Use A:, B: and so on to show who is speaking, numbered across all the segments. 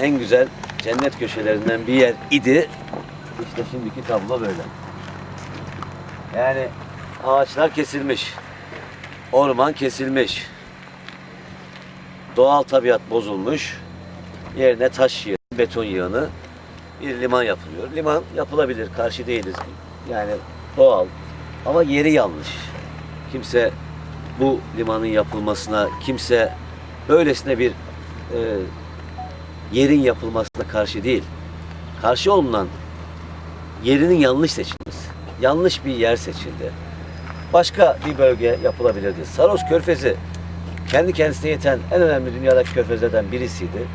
A: en güzel cennet köşelerinden bir yer idi. İşte şimdiki tablo böyle. Yani ağaçlar kesilmiş. Orman kesilmiş. Doğal tabiat bozulmuş. Yerine taş yığını, beton yığını bir liman yapılıyor. Liman yapılabilir, karşı değiliz. Yani doğal ama yeri yanlış. Kimse bu limanın yapılmasına, kimse böylesine bir e, yerin yapılmasına karşı değil. Karşı olunan yerinin yanlış seçilmesi. Yanlış bir yer seçildi. Başka bir bölge yapılabilirdi. Saros Körfezi kendi kendisine yeten en önemli dünyadaki körfezlerden birisiydi.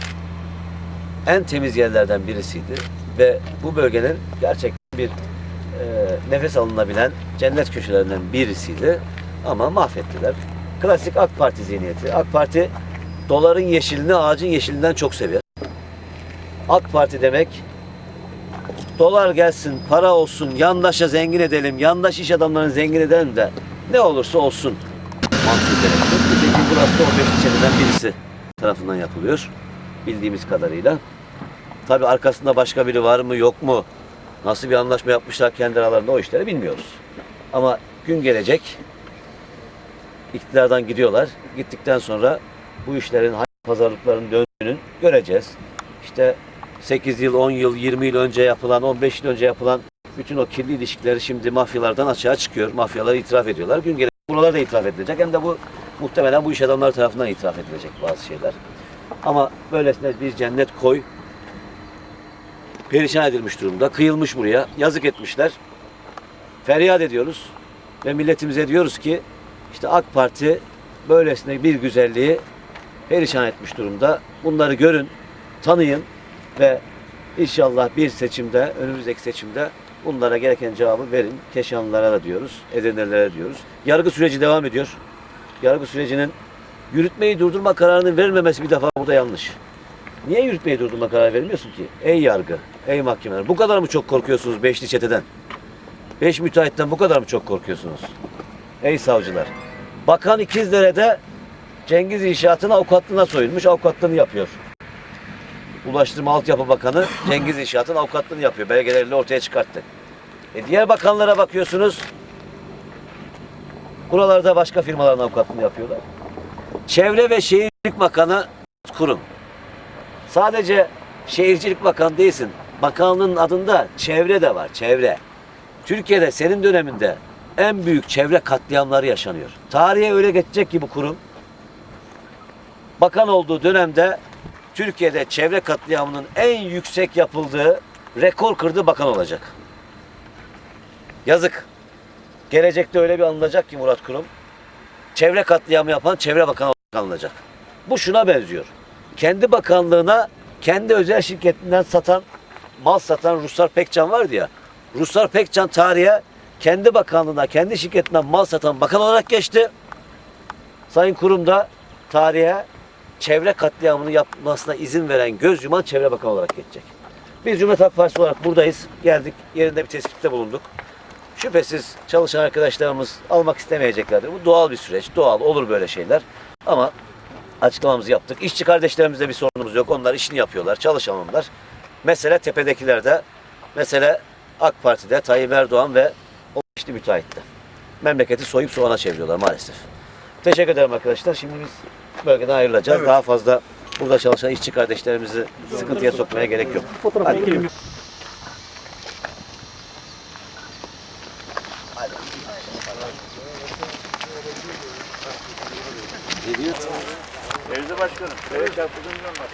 A: En temiz yerlerden birisiydi. Ve bu bölgenin gerçekten bir e, nefes alınabilen cennet köşelerinden birisiydi. Ama mahvettiler. Klasik AK Parti zihniyeti. AK Parti doların yeşilini ağacın yeşilinden çok seviyor. AK Parti demek dolar gelsin, para olsun, yandaşa zengin edelim, yandaş iş adamlarını zengin edelim de ne olursa olsun mantığı. Nitekim burası da 15 ilçeden birisi tarafından yapılıyor. Bildiğimiz kadarıyla. Tabi arkasında başka biri var mı yok mu? Nasıl bir anlaşma yapmışlar kendi aralarında o işleri bilmiyoruz. Ama gün gelecek iktidardan gidiyorlar. Gittikten sonra bu işlerin pazarlıkların döndüğünü göreceğiz. İşte 8 yıl, 10 yıl, 20 yıl önce yapılan, 15 yıl önce yapılan bütün o kirli ilişkileri şimdi mafyalardan açığa çıkıyor. Mafyalar itiraf ediyorlar. Gün gelecek buralar da itiraf edilecek. Hem de bu muhtemelen bu iş adamları tarafından itiraf edilecek bazı şeyler. Ama böylesine bir cennet koy perişan edilmiş durumda. Kıyılmış buraya. Yazık etmişler. Feryat ediyoruz. Ve milletimize diyoruz ki işte AK Parti böylesine bir güzelliği perişan etmiş durumda. Bunları görün, tanıyın ve inşallah bir seçimde, önümüzdeki seçimde bunlara gereken cevabı verin. Keşanlılara da diyoruz, Edirne'lere diyoruz. Yargı süreci devam ediyor. Yargı sürecinin yürütmeyi durdurma kararının verilmemesi bir defa burada yanlış. Niye yürütmeyi durdurma kararı vermiyorsun ki? Ey yargı, ey mahkemeler. Bu kadar mı çok korkuyorsunuz beşli çeteden? Beş müteahhitten bu kadar mı çok korkuyorsunuz? Ey savcılar. Bakan İkizdere'de Cengiz İnşaat'ın avukatlığına soyunmuş, avukatlığını yapıyor. Ulaştırma Altyapı Bakanı Cengiz İnşaat'ın avukatlığını yapıyor. Belgeleriyle ortaya çıkarttı. E diğer bakanlara bakıyorsunuz. Buralarda başka firmaların avukatlığını yapıyorlar. Çevre ve Şehircilik Bakanı kurum. Sadece Şehircilik Bakanı değilsin. Bakanlığın adında çevre de var, çevre. Türkiye'de senin döneminde en büyük çevre katliamları yaşanıyor. Tarihe öyle geçecek ki bu kurum. Bakan olduğu dönemde Türkiye'de çevre katliamının en yüksek yapıldığı rekor kırdığı bakan olacak. Yazık. Gelecekte öyle bir anılacak ki Murat Kurum. Çevre katliamı yapan çevre bakanı anılacak. Bu şuna benziyor. Kendi bakanlığına kendi özel şirketinden satan mal satan Ruslar Pekcan vardı ya. Ruslar Pekcan tarihe kendi bakanlığına, kendi şirketinden mal satan bakan olarak geçti. Sayın Kurum da tarihe çevre katliamını yapmasına izin veren göz yuman çevre bakanı olarak geçecek. Biz Cumhuriyet Halk Partisi olarak buradayız. Geldik, yerinde bir tespitte bulunduk. Şüphesiz çalışan arkadaşlarımız almak istemeyeceklerdir. Bu doğal bir süreç, doğal, olur böyle şeyler. Ama açıklamamızı yaptık. İşçi kardeşlerimizle bir sorunumuz yok. Onlar işini yapıyorlar, çalışan onlar. Mesele tepedekilerde, mesele AK Parti'de, Tayyip Erdoğan ve o işte müteahhitte. Memleketi soyup soğana çeviriyorlar maalesef. Teşekkür ederim arkadaşlar. Şimdi biz bölgeden ayrılacağız.
B: Evet.
A: Daha fazla burada çalışan işçi kardeşlerimizi sıkıntıya sokmaya gerek yok. Hadi. Geliyor.
B: Evde başkanım. Evet, çarpıldığımdan var.